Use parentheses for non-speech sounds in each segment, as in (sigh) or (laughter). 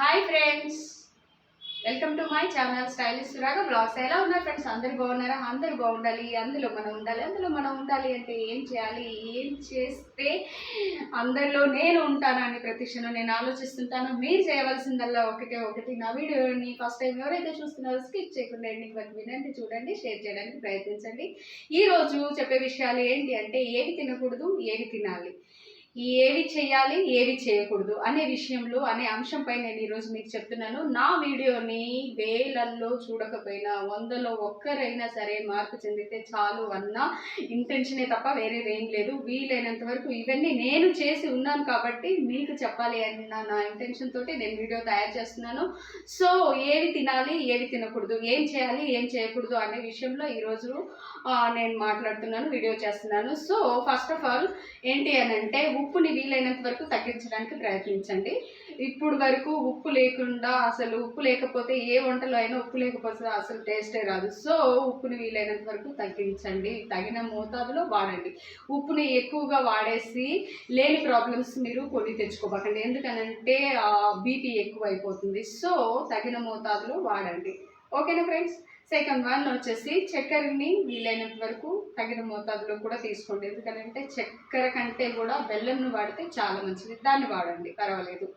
Hi friends. Welcome to my channel stylish Raga vlogs. ఎలా ఉన్నారు friends? అందరు బాగున్నారా? అందరు బాగుండాలి. అందులో మనం ఉండాలి. అందులో మనం ఉండాలి అంటే ఏం చేయాలి? ఏం చేస్తే అందరిలో నేను ఉంటానని ప్రతి క్షణం నేను ఆలోచిస్తుంటాను. మీరు చేయవలసిందల్లా ఒకటే ఒకటి నా వీడియోని ఫస్ట్ టైం ఎవరైతే చూస్తున్నారో స్కిప్ చేయకుండా ఎండింగ్ వరకు వినండి చూడండి షేర్ చేయడానికి ప్రయత్నించండి. ఈ రోజు చెప్పే విషయాలు ఏంటి అంటే ఏవి తినకూడదు ఏవి తినాలి. ఏవి చేయాలి ఏవి చేయకూడదు అనే విషయంలో అనే అంశంపై నేను ఈరోజు మీకు చెప్తున్నాను. నా వీడియోని వేలల్లో చూడకపోయినా వందలో ఒక్కరైనా సరే మార్పు చెందితే చాలు అన్న ఇంటెన్షనే తప్ప వేరేది ఏం లేదు. వీలైనంత వరకు ఇవన్నీ నేను చేసి ఉన్నాను కాబట్టి మీకు చెప్పాలి అన్న నా ఇంటెన్షన్ తోటి నేను వీడియో తయారు చేస్తున్నాను. సో ఏవి తినాలి ఏవి తినకూడదు ఏం చేయాలి ఏం చేయకూడదు అనే విషయంలో ఈరోజు నేను మాట్లాడుతున్నాను వీడియో చేస్తున్నాను. సో ఫస్ట్ ఆఫ్ ఆల్ ఏంటి అని అంటే ఉప్పుని వీలైనంత వరకు తగ్గించడానికి ప్రయత్నించండి. ఇప్పుడు వరకు ఉప్పు లేకుండా అసలు ఉప్పు లేకపోతే ఏ వంటలో అయినా ఉప్పు లేకపోతే అసలు టేస్టే రాదు. సో ఉప్పుని వీలైనంత వరకు తగ్గించండి. తగిన మోతాదులో వాడండి. ఉప్పుని ఎక్కువగా వాడేసి లేని ప్రాబ్లమ్స్ మీరు కొని తెచ్చుకోబాకండి. ఎందుకనంటే బీపీ ఎక్కువ అయిపోతుంది సో తగిన మోతాదులో వాడండి. ఓకేనా ఫ్రెండ్స్? సెకండ్ వన్ వచ్చేసి చక్కెరని వీలైనంత వరకు తగిన మోతాదులో కూడా తీసుకోండి. ఎందుకంటే చక్కెర కంటే కూడా బెల్లంను వాడితే చాలా మంచిది. దాన్ని వాడండి పర్వాలేదు.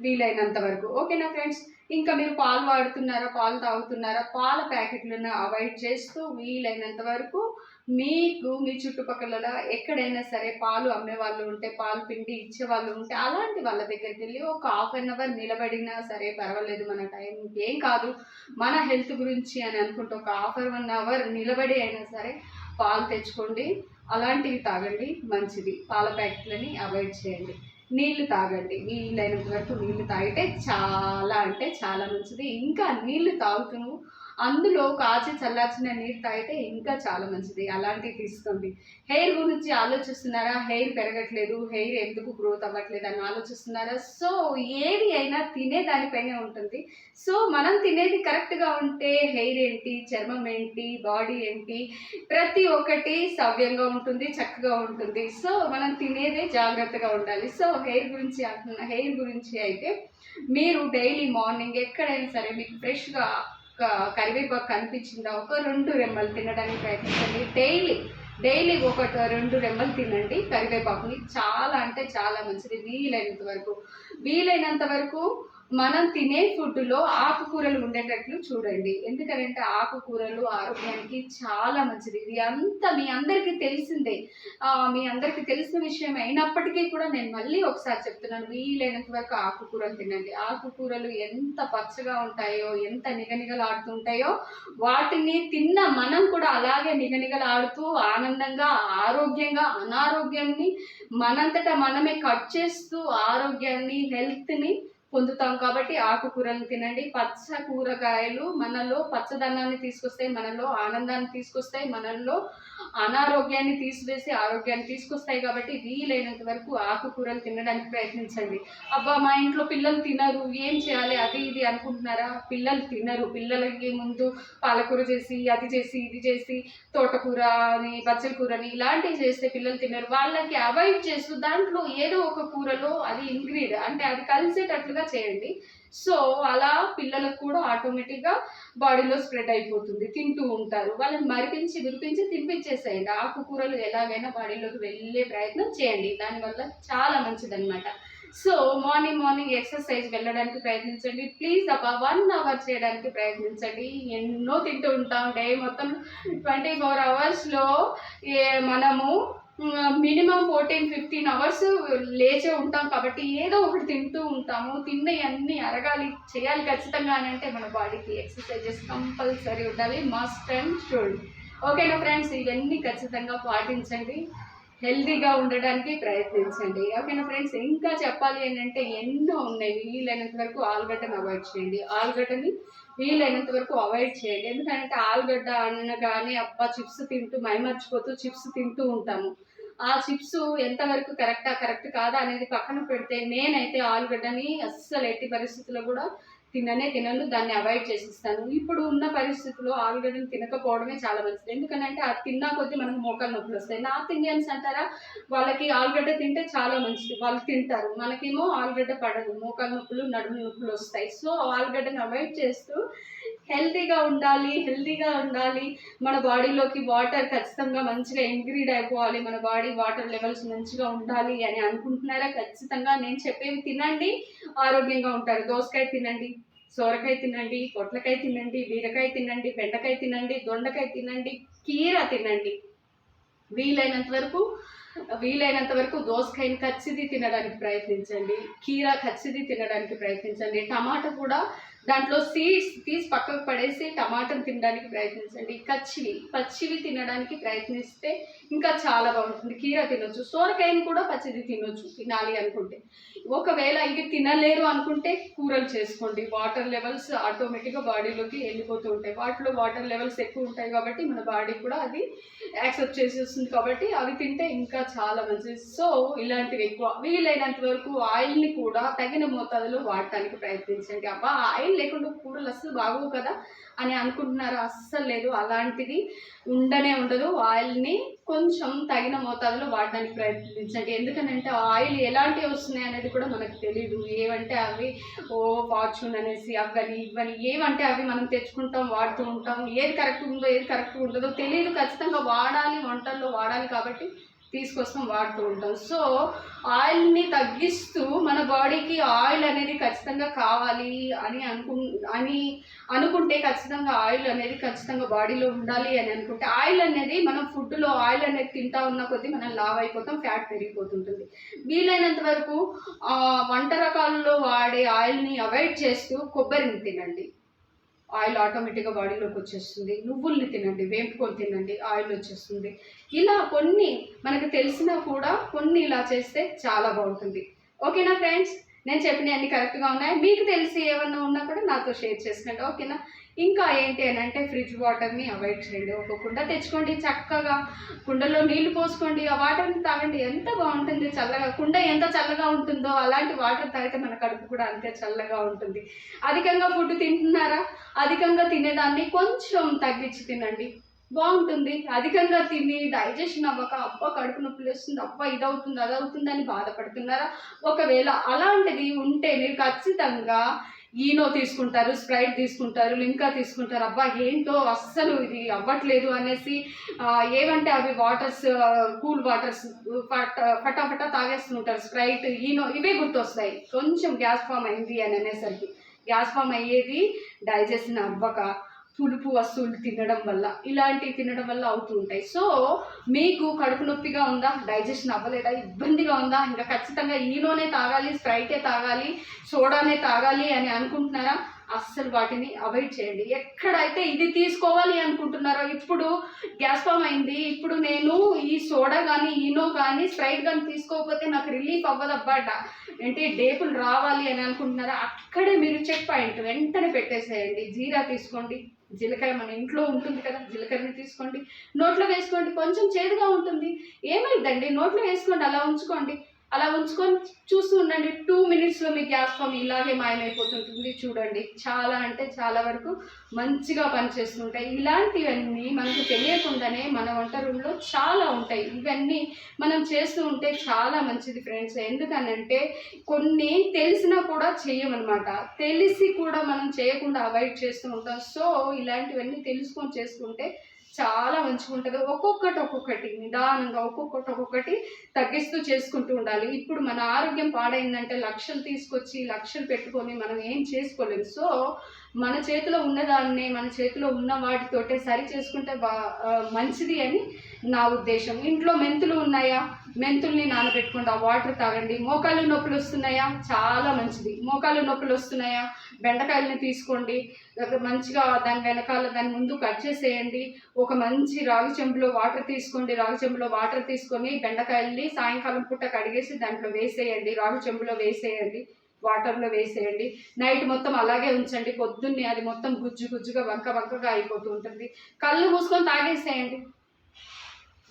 వీలైనంత వరకు. ఓకేనా ఫ్రెండ్స్? ఇంకా మీరు పాలు వాడుతున్నారా పాలు తాగుతున్నారా పాల ప్యాకెట్లను అవాయిడ్ చేస్తూ వీలైనంత వరకు మీకు మీ చుట్టుపక్కల ఎక్కడైనా సరే పాలు అమ్మే వాళ్ళు ఉంటే పాలు పిండి ఇచ్చే వాళ్ళు ఉంటే అలాంటి వాళ్ళ దగ్గరికి వెళ్ళి ఒక హాఫ్ అన్ అవర్ నిలబడినా సరే పర్వాలేదు మన టైం ఏం కాదు. మన హెల్త్ గురించి అని అనుకుంటే ఒక హాఫ్ వన్ అవర్ నిలబడి అయినా సరే పాలు తెచ్చుకోండి. అలాంటివి తాగండి మంచిది. పాల ప్యాకెట్లని అవాయిడ్ చేయండి. నీళ్ళు తాగండి. వీలైనంత వరకు నీళ్ళు తాగితే చాలా అంటే చాలా మంచిది. ఇంకా నీళ్ళు తాగుతూ అందులో కాచి చల్లార్చిన నీరు తాగితే ఇంకా చాలా మంచిది. అలాంటివి తీసుకోండి హెయిర్ గురించి ఆలోచిస్తున్నారా? హెయిర్ పెరగట్లేదు. హెయిర్ ఎందుకు గ్రోత్ అవ్వట్లేదు అని ఆలోచిస్తున్నారా? సో ఏది అయినా తినే దానిపైనే ఉంటుంది. సో మనం తినేది కరెక్ట్గా ఉంటే హెయిర్ ఏంటి? చర్మం ఏంటి? బాడీ ఏంటి? ప్రతి ఒక్కటి సవ్యంగా ఉంటుంది చక్కగా ఉంటుంది. సో మనం తినేదే జాగ్రత్తగా ఉండాలి. సో హెయిర్ గురించి అంటున్న హెయిర్ గురించి అయితే మీరు డైలీ మార్నింగ్ ఎక్కడైనా సరే మీకు ఫ్రెష్గా కరివేపాకు కనిపించిందా? ఒక రెండు రెమ్మలు తినడానికి ప్రయత్నించండి. డైలీ డైలీ ఒక రెండు రెమ్మలు తినండి. కరివేపాకుని చాలా అంటే చాలా మంచిది. వీలైనంత వరకు వీలైనంత వరకు మనం తినే ఫుడ్లో ఆకుకూరలు ఉండేటట్లు చూడండి. ఎందుకంటే ఆకుకూరలు ఆరోగ్యానికి చాలా మంచిది. ఇది అంతా మీ అందరికీ తెలిసిందే. ఆ, మీ అందరికీ తెలిసిన విషయం అయినప్పటికీ కూడా నేను మళ్ళీ ఒకసారి చెప్తున్నాను. వీలైనంత వరకు ఆకుకూరలు తినండి. ఆకుకూరలు ఎంత పచ్చగా ఉంటాయో ఎంత నిగనిగలాడుతుంటాయో వాటిని తిన్న మనం కూడా అలాగే నిగనిగలాడుతూ ఆనందంగా ఆరోగ్యంగా అనారోగ్యాన్ని మనంతటా మనమే కట్ చేస్తూ ఆరోగ్యాన్ని హెల్త్ని పొందుతాం కాబట్టి ఆకుకూరలు తినండి. పచ్చ కూరగాయలు మనలో పచ్చదనాన్ని తీసుకొస్తాయి మనలో ఆనందాన్ని తీసుకొస్తాయి మనలో అనారోగ్యాన్ని తీసివేసి ఆరోగ్యాన్ని తీసుకొస్తాయి కాబట్టి వీలైనంత వరకు ఆకుకూరలు తినడానికి ప్రయత్నించండి. అబ్బా మా ఇంట్లో పిల్లలు తినరు ఏం చేయాలి అది ఇది అనుకుంటున్నారా? పిల్లలు తినరు పిల్లలకి ముందు పాలకూర చేసి అది చేసి ఇది చేసి తోటకూర అని బచ్చల కూరని ఇలాంటివి చేస్తే పిల్లలు తినరు. వాళ్ళకి అవాయిడ్ చేస్తూ దాంట్లో ఏదో ఒక కూరలో అది ఇంగ్రీడ్ అంటే అది కలిసేటట్లుగా చేయండి. సో అలా పిల్లలకు కూడా ఆటోమేటిక్గా బాడీలో స్ప్రెడ్ అయిపోతుంది. తింటూ ఉంటారు. వాళ్ళని మరిపించి విరిపించి తినిపించేసేయండి. ఆకుకూరలు ఎలాగైనా బాడీలోకి వెళ్ళే ప్రయత్నం చేయండి. దానివల్ల చాలా మంచిదన్నమాట. సో మార్నింగ్ మార్నింగ్ ఎక్సర్సైజ్ వెళ్ళడానికి ప్రయత్నించండి. ప్లీజ్ అబ్బా వన్ అవర్ చేయడానికి ప్రయత్నించండి. ఎన్నో తింటూ ఉంటాం. డే మొత్తం ట్వంటీ ఫోర్ అవర్స్లో మనము మినిమం ఫోర్టీన్ ఫిఫ్టీన్ అవర్స్ లేచే ఉంటాం కాబట్టి ఏదో ఒకటి తింటూ ఉంటాము. తిన్నవి అన్నీ అరగాలి చేయాలి ఖచ్చితంగా అని అంటే మన బాడీకి ఎక్సర్సైజెస్ కంపల్సరీ ఉండాలి మస్ట్ అండ్ షుడ్. ఓకేనా ఫ్రెండ్స్? ఇవన్నీ ఖచ్చితంగా పాటించండి. హెల్తీగా ఉండడానికి ప్రయత్నించండి. ఓకేనా ఫ్రెండ్స్? ఇంకా చెప్పాలి ఏంటంటే ఎన్నో ఉన్నాయి. వీలైనంత వరకు ఆలుగడ్డను అవాయిడ్ చేయండి. ఆలుగడ్డని వీలైనంత వరకు అవాయిడ్ చేయండి. ఎందుకంటే ఆలుగడ్డ అనగానే అబ్బా చిప్స్ తింటూ మైమర్చిపోతూ చిప్స్ తింటూ ఉంటాము. ఆ చిప్స్ ఎంతవరకు కరెక్టా కరెక్ట్ కాదా అనేది పక్కన పెడితే నేనైతే ఆలుగడ్డని అస్సలు ఎట్టి పరిస్థితుల్లో కూడా తిననే తినను దాన్ని అవాయిడ్ చేసిస్తాను. ఇప్పుడు ఉన్న పరిస్థితుల్లో ఆలుగడ్డను తినకపోవడమే చాలా మంచిది. ఎందుకంటే అది తిన్నా కొద్దీ మనకు మోకాలు నొప్పులు వస్తాయి. నార్త్ ఇండియన్స్ అంటారా వాళ్ళకి ఆలుగడ్డ తింటే చాలా మంచిది. వాళ్ళు తింటారు. మనకేమో ఆలుగడ్డ పడదు. మోకాలు నొప్పులు నడుము నొప్పులు వస్తాయి. సో ఆలుగడ్డను అవాయిడ్ చేస్తూ హెల్తీగా ఉండాలి హెల్తీగా ఉండాలి. మన బాడీలోకి వాటర్ ఖచ్చితంగా మంచిగా ఇంగ్రీడ్ అయిపోవాలి. మన బాడీ వాటర్ లెవెల్స్ మంచిగా ఉండాలి అని అనుకుంటున్నారా? ఖచ్చితంగా నేను చెప్పేవి తినండి. ఆరోగ్యంగా ఉంటారు. దోసకాయ తినండి సోరకాయ తినండి పొట్లకాయ తినండి బీరకాయ తినండి బెండకాయ తినండి దొండకాయ తినండి కీర తినండి. వీలైనంత వరకు వీలైనంత వరకు దోసకాయని కచ్చిది తినడానికి ప్రయత్నించండి. కీర కచ్చిది తినడానికి ప్రయత్నించండి. టమాటా కూడా దాంట్లో సీడ్స్ తీసి పక్కకు పడేసి టమాటాను తినడానికి ప్రయత్నించండి. కచ్చివి పచ్చివి తినడానికి ప్రయత్నిస్తే ఇంకా చాలా బాగుంటుంది. కీర తినొచ్చు సోరకాయని కూడా పచ్చిది తినొచ్చు తినాలి అనుకుంటే. ఒకవేళ ఇవి తినలేరు అనుకుంటే కూరలు చేసుకోండి. వాటర్ లెవెల్స్ ఆటోమేటిక్గా బాడీలోకి వెళ్ళిపోతూ ఉంటాయి. వాటిలో వాటర్ లెవెల్స్ ఎక్కువ ఉంటాయి కాబట్టి మన బాడీ కూడా అది యాక్సెప్ట్ చేసేస్తుంది కాబట్టి అవి తింటే ఇంకా చాలా మంచిది. సో ఇలాంటివి ఎక్కువ వీలైనంత వరకు ఆయిల్ని కూడా తగిన మోతాదులో వాడటానికి ప్రయత్నించండి. అబ్బా ఆయిల్ లేకుండా కూరలు అస్సలు బాగోవు కదా అని అనుకుంటున్నారు అస్సలు లేదు. అలాంటిది ఉండనే ఉండదు. ఆయిల్ని కొంచెం తగిన మోతాదులో వాడడానికి ప్రయత్నించండి. ఎందుకంటే ఆయిల్ ఎలాంటివి వస్తున్నాయి అనేది కూడా మనకు తెలియదు ఏవంటే అవి ఓ ఫార్చ్యూన్ అనేసి అవని ఇవని ఏవంటే అవి మనం తెచ్చుకుంటాం వాడుతూ ఉంటాం. ఏది కరెక్ట్ ఉందో ఏది కరెక్ట్ ఉండదో తెలియదు ఖచ్చితంగా వాడాలి వంటల్లో వాడాలి కాబట్టి తీసుకొస్తాం వాడుతూ ఉంటాం. సో ఆయిల్ని తగ్గిస్తూ మన బాడీకి ఆయిల్ అనేది ఖచ్చితంగా కావాలి అని అనుకు అని అనుకుంటే ఖచ్చితంగా ఆయిల్ అనేది ఖచ్చితంగా బాడీలో ఉండాలి అని అనుకుంటే ఆయిల్ అనేది మనం ఫుడ్లో ఆయిల్ అనేది తింటా ఉన్న కొద్దీ మనం లావ్ అయిపోతాం ఫ్యాట్ పెరిగిపోతుంటుంది. వీలైనంత వరకు వంట రకాలలో వాడే ఆయిల్ని అవాయిడ్ చేస్తూ కొబ్బరిని తినండి. ఆయిల్ ఆటోమేటిక్గా బాడీలోకి వచ్చేస్తుంది. నువ్వుల్ని తినండి వేపుకొని తినండి ఆయిల్ వచ్చేస్తుంది. ఇలా కొన్ని మనకు తెలిసినా కూడా కొన్ని ఇలా చేస్తే చాలా బాగుంటుంది. ఓకేనా ఫ్రెండ్స్? నేను చెప్పినవన్నీ కరెక్ట్గా ఉన్నాయి. మీకు తెలిసి ఏమన్నా ఉన్నా కూడా నాతో షేర్ చేసుకోండి ఓకేనా? ఇంకా ఏంటి అని అంటే ఫ్రిడ్జ్ వాటర్ని అవాయిడ్ చేయండి. ఒక కుండ తెచ్చుకోండి చక్కగా. కుండలో నీళ్ళు పోసుకోండి. ఆ వాటర్ని తాగండి. ఎంత బాగుంటుంది చల్లగా. కుండ ఎంత చల్లగా ఉంటుందో అలాంటి వాటర్ తాగితే మన కడుపు కూడా అంతే చల్లగా ఉంటుంది. అధికంగా ఫుడ్ తింటున్నారా? అధికంగా తినేదాన్ని కొంచెం తగ్గించి తినండి. బాగుంటుంది. అధికంగా తిని డైజెషన్ అవ్వక అబ్బా కడుపు నొప్పులు వస్తుంది అబ్బా ఇది అవుతుంది అది అని బాధపడుతున్నారా? ఒకవేళ అలాంటిది ఉంటే మీరు ఖచ్చితంగా ఈనో తీసుకుంటారు స్ప్రైట్ తీసుకుంటారు లింకా తీసుకుంటారు. అబ్బా ఏంటో అస్సలు ఇది అవ్వట్లేదు అనేసి ఏవంటే అవి వాటర్స్ కూల్ వాటర్స్ ఫట ఫటాఫటా తాగేస్తుంటారు. స్ప్రైట్ ఈనో ఇవే గుర్తొస్తాయి. కొంచెం గ్యాస్ ఫామ్ అయింది అని అనేసరికి. గ్యాస్ ఫామ్ అయ్యేది డైజెషన్ అవ్వక పులుపు వస్తువులు తినడం వల్ల ఇలాంటివి తినడం వల్ల అవుతూ ఉంటాయి. సో మీకు కడుపు నొప్పిగా ఉందా? డైజెషన్ అవ్వలేదా? ఇబ్బందిగా ఉందా? ఇంకా ఖచ్చితంగా ఈలోనే తాగాలి స్ప్రైటే తాగాలి సోడానే తాగాలి అని అనుకుంటున్నారా? అస్సలు వాటిని అవాయిడ్ చేయండి. ఎక్కడైతే ఇది తీసుకోవాలి అనుకుంటున్నారో ఇప్పుడు గ్యాస్ ఫామ్ అయింది. ఇప్పుడు నేను ఈ సోడా కానీ ఈనో కానీ స్ప్రైట్ కానీ తీసుకోకపోతే నాకు రిలీఫ్ అవ్వదబ్బట అంటే డేపులు రావాలి అని అనుకుంటున్నారా? అక్కడే మీరు చెక్ పాయింట్ వెంటనే పెట్టేసేయండి. జీరా తీసుకోండి. జీలకర్ర మన ఇంట్లో ఉంటుంది కదా జీలకర్రని తీసుకోండి. నోట్లో వేసుకోండి. కొంచెం చేదుగా ఉంటుంది. ఏమైందండి? నోట్లో వేసుకోండి అలా ఉంచుకోండి. అలా ఉంచుకొని చూస్తూ ఉండండి. టూ మినిట్స్లో మీ గ్యాస్ ఫామ్ ఇలాగే మాయమైపోతుంటుంది. చూడండి. చాలా అంటే చాలా వరకు మంచిగా పనిచేస్తుంటాయి ఇలాంటివన్నీ మనకు తెలియకుండానే మన వంట రూమ్లో చాలా ఉంటాయి. ఇవన్నీ మనం చేస్తూ ఉంటే చాలా మంచిది ఫ్రెండ్స్ ఎందుకనంటే కొన్ని తెలిసినా కూడా చేయమన్నమాట. తెలిసి కూడా మనం చేయకుండా అవాయిడ్ చేస్తూ ఉంటాం. సో ఇలాంటివన్నీ తెలుసుకొని చేసుకుంటే చాలా మంచిగా ఉంటుంది. ఒక్కొక్కటి ఒక్కొక్కటి నిదానంగా ఒక్కొక్కటి ఒక్కొక్కటి తగ్గిస్తూ చేసుకుంటూ ఉండాలి. ఇప్పుడు మన ఆరోగ్యం పాడైందంటే లక్షలు తీసుకొచ్చి లక్షలు పెట్టుకొని మనం ఏం చేసుకోలేము సో మన చేతిలో ఉన్నదాన్నే మన చేతిలో ఉన్న వాటితోటే సరి చేసుకుంటే బా మంచిది అని నా ఉద్దేశం. ఇంట్లో మెంతులు ఉన్నాయా? మెంతుల్ని నానబెట్టుకోండి ఆ వాటర్ తాగండి. మోకాళ్ళు నొప్పులు వస్తున్నాయా? చాలా మంచిది. మోకాళ్ళు నొప్పులు వస్తున్నాయా? బెండకాయలని తీసుకోండి. మంచిగా దాని వెనకాల దాని ముందు కట్ చేసేయండి. ఒక మంచి రాగి చెంబులో వాటర్ తీసుకోండి. రాగి చెంబులో వాటర్ తీసుకొని బెండకాయల్ని సాయంకాలం పూట కడిగేసి దాంట్లో వేసేయండి. రాగి చెంబులో వేసేయండి. వాటర్లో వేసేయండి. నైట్ మొత్తం అలాగే ఉంచండి. పొద్దున్నే అది మొత్తం గుజ్జు గుజ్జుగా వంక వంకగా అయిపోతూ ఉంటుంది. కళ్ళు మూసుకొని తాగేసేయండి.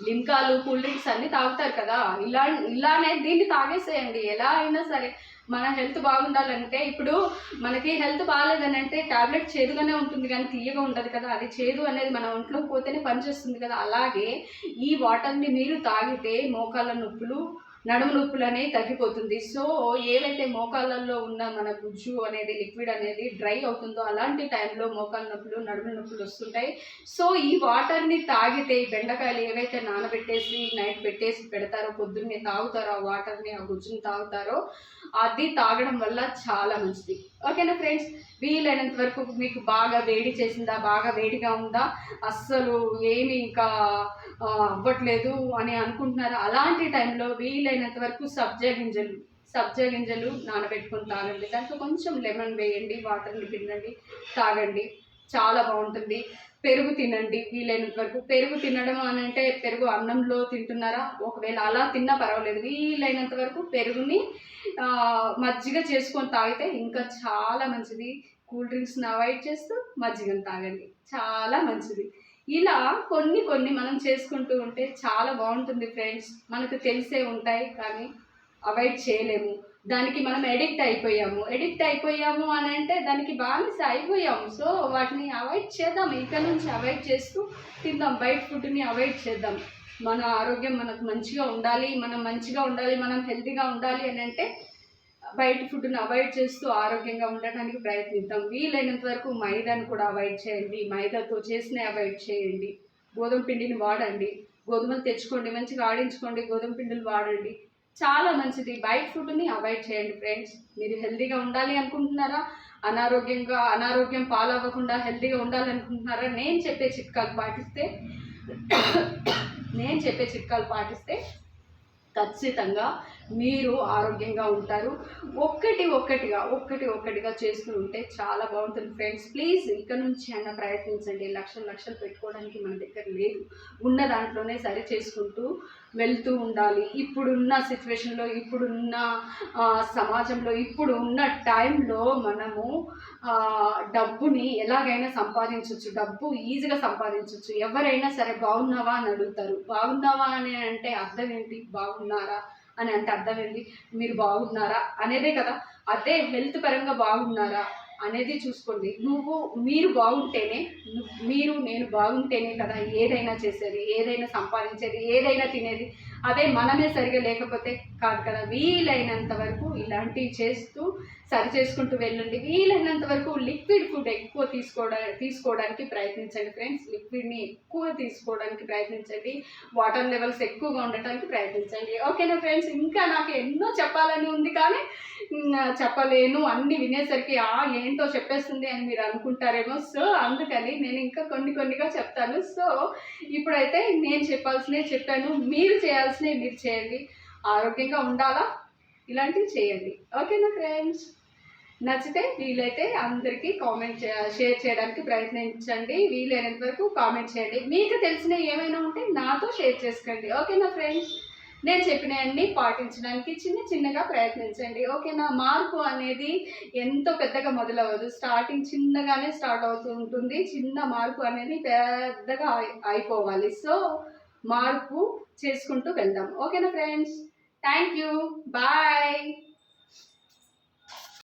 లింకాలు కూల్ డ్రింక్స్ అన్ని తాగుతారు కదా. ఇలా ఇలానే దీన్ని తాగేసేయండి. ఎలా అయినా సరే మన హెల్త్ బాగుండాలంటే ఇప్పుడు మనకి హెల్త్ బాగాలేదని అంటే టాబ్లెట్ చేదుగానే ఉంటుంది కానీ తీయగా ఉండదు కదా. అది చేదు అనేది మన ఒంట్లోకి పోతేనే పనిచేస్తుంది కదా. అలాగే ఈ వాటర్ని మీరు తాగితే మోకాళ్ళ నొప్పులు నడుము నొప్పులు తగ్గిపోతుంది. సో ఏవైతే మోకాళ్ళల్లో ఉన్న మన గుజ్జు అనేది లిక్విడ్ అనేది డ్రై అవుతుందో అలాంటి టైంలో మోకాళ్ళ నొప్పులు నడుము నొప్పులు వస్తుంటాయి. సో ఈ వాటర్ని తాగితే ఈ బెండకాయలు ఏవైతే నానబెట్టేసి నైట్ పెట్టేసి పెడతారో పొద్దున్నే తాగుతారో ఆ వాటర్ని ఆ గుజ్జుని తాగుతారో అది తాగడం వల్ల చాలా మంచిది. ఓకేనా ఫ్రెండ్స్? వీలైనంత వరకు మీకు బాగా వేడి చేసిందా బాగా వేడిగా ఉందా అస్సలు ఏమి ఇంకా అవ్వట్లేదు అని అనుకుంటున్నారా? అలాంటి టైంలో వీలైనంత వరకు సబ్జా గింజలు సబ్జా గింజలు నానబెట్టుకొని తాగండి. దాంట్లో కొంచెం లెమన్ వేయండి వాటర్ని పిండండి తాగండి. చాలా బాగుంటుంది. పెరుగు తినండి వీలైనంత వరకు. పెరుగు తినడం అని అంటే పెరుగు అన్నంలో తింటున్నారా? ఒకవేళ అలా తిన్నా పర్వాలేదు. వీలైనంత వరకు పెరుగుని మజ్జిగ చేసుకొని తాగితే ఇంకా చాలా మంచిది. కూల్ డ్రింక్స్ని అవాయిడ్ చేస్తూ మజ్జిగను తాగండి. చాలా మంచిది. ఇలా కొన్ని కొన్ని మనం చేసుకుంటూ ఉంటే చాలా బాగుంటుంది ఫ్రెండ్స్. మనకు తెలిసే ఉంటాయి కానీ అవాయిడ్ చేయలేము. దానికి మనం ఎడిక్ట్ అయిపోయాము. ఎడిక్ట్ అయిపోయాము అని అంటే దానికి బానిస అయిపోయాము. సో వాటిని అవాయిడ్ చేద్దాం. ఇక నుంచి అవాయిడ్ చేస్తూ తిందాం. బయట ఫుడ్ని అవాయిడ్ చేద్దాం. మన ఆరోగ్యం మనకు మంచిగా ఉండాలి. మనం మంచిగా ఉండాలి. మనం హెల్తీగా ఉండాలి అని అంటే బయట ఫుడ్ని అవాయిడ్ చేస్తూ ఆరోగ్యంగా ఉండటానికి ప్రయత్నిద్దాం. వీలైనంత వరకు మైదాని కూడా అవాయిడ్ చేయండి. మైదాతో చేసిన అవాయిడ్ చేయండి. గోధుమ పిండిని వాడండి. గోధుమలు తెచ్చుకోండి. మంచిగా ఆడించుకోండి. గోధుమ పిండిలు వాడండి. చాలా మంచిది. బయట ఫుడ్ని అవాయిడ్ చేయండి ఫ్రెండ్స్ మీరు హెల్దీగా ఉండాలి అనుకుంటున్నారా? అనారోగ్యంగా అనారోగ్యం పాలవ్వకుండా హెల్దీగా ఉండాలనుకుంటున్నారా నేను చెప్పే చిట్కాలు పాటిస్తే (coughs) నేను చెప్పే చిట్కాలు పాటిస్తే ఖచ్చితంగా మీరు ఆరోగ్యంగా ఉంటారు. ఒక్కటి ఒక్కటిగా ఒక్కటి ఒక్కటిగా చేస్తూ ఉంటే చాలా బాగుంటుంది ఫ్రెండ్స్ ప్లీజ్ ఇక్కడ నుంచి అయినా ప్రయత్నించండి. లక్షలు లక్షలు పెట్టుకోవడానికి మన దగ్గర లేదు. ఉన్న దాంట్లోనే సరి చేసుకుంటూ వెళ్తూ ఉండాలి. ఇప్పుడున్న సిచ్యువేషన్లో ఇప్పుడున్న సమాజంలో ఇప్పుడు ఉన్న టైంలో మనము డబ్బుని ఎలాగైనా సంపాదించవచ్చు డబ్బు ఈజీగా సంపాదించవచ్చు ఎవరైనా సరే బాగున్నావా అని అడుగుతారు. బాగున్నావా అని అంటే అర్థం ఏంటి? బాగున్నారా? అని అంటే అర్థం ఏంటి మీరు బాగున్నారా? అనేదే కదా. అదే హెల్త్ పరంగా బాగున్నారా? అనేది చూసుకోండి. నువ్వు మీరు బాగుంటేనే మీరు నేను బాగుంటేనే కదా ఏదైనా చేసేది ఏదైనా సంపాదించేది ఏదైనా తినేది. అదే మనమే సరిగా లేకపోతే కాదు కదా. వీలైనంత వరకు ఇలాంటివి చేస్తూ సరి చేసుకుంటూ వెళ్ళండి. వీలైనంత వరకు లిక్విడ్ ఫుడ్ ఎక్కువ తీసుకోవడా తీసుకోవడానికి ప్రయత్నించండి ఫ్రెండ్స్. లిక్విడ్ని ఎక్కువ తీసుకోవడానికి ప్రయత్నించండి. వాటర్ లెవెల్స్ ఎక్కువగా ఉండటానికి ప్రయత్నించండి. ఓకేనా ఫ్రెండ్స్? ఇంకా నాకు ఎన్నో చెప్పాలని ఉంది కానీ చెప్పలేను. అన్ని వినేసరికి ఆ ఏంటో చెప్పేస్తుంది అని మీరు అనుకుంటారేమో. సో అందుకని నేను ఇంకా కొన్ని కొన్నిగా చెప్తాను. సో ఇప్పుడైతే నేను చెప్పాల్సినవి చెప్పాను. మీరు చేయాల్సినవి మీరు చేయండి. ఆరోగ్యంగా ఉండాలా? ఇలాంటివి చేయండి. ఓకేనా ఫ్రెండ్స్? నచ్చితే వీలైతే అందరికీ కామెంట్ షేర్ చేయడానికి ప్రయత్నించండి. వీలైనంత వరకు కామెంట్ చేయండి. మీకు తెలిసిన ఏమైనా ఉంటే నాతో షేర్ చేసుకోండి. ఓకేనా ఫ్రెండ్స్? నేను చెప్పినవన్నీ పాటించడానికి చిన్న చిన్నగా ప్రయత్నించండి. ఓకేనా? మార్పు అనేది ఎంతో పెద్దగా మొదలవ్వదు. స్టార్టింగ్ చిన్నగానే స్టార్ట్ అవుతూ ఉంటుంది. చిన్న మార్పు అనేది పెద్దగా అయిపోవాలి. సో మార్పు చేసుకుంటూ వెళ్దాం. ఓకేనా ఫ్రెండ్స్? Thank you. బాయ్.